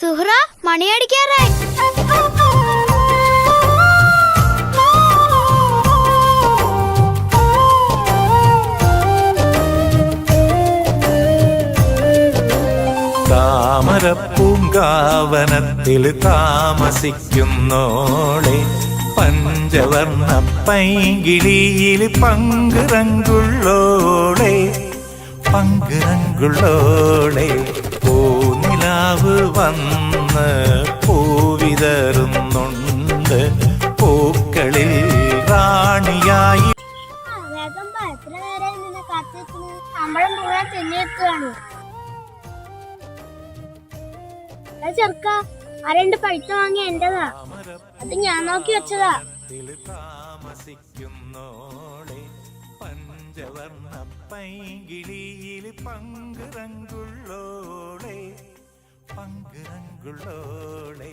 സുഹ്റ മണിയടിക്കാറായി. താമരപ്പൂങ്കാവനത്തിൽ താമസിക്കുന്നോളെ പഞ്ചവർണ പൈകിളിയിൽ പങ്കുറങ്കുള്ളോളെ പങ്കുറങ്കുള്ളോളെ പൂനിലാവ് വന്ന് പൂവിതറുന്നുണ്ട് പൂക്കളിൽ റാണിയായി. ചെറുക്ക ആ രണ്ട് പഴുത്ത വാങ്ങി എന്റേതാ? അത് ഞാൻ നോക്കി വെച്ചതാ. താമസിക്കുന്നോളെ പഞ്ചവർണ പൈകിളിയിൽ പങ്കുറങ്കുള്ളോളെ പങ്കുറങ്കുള്ളോളെ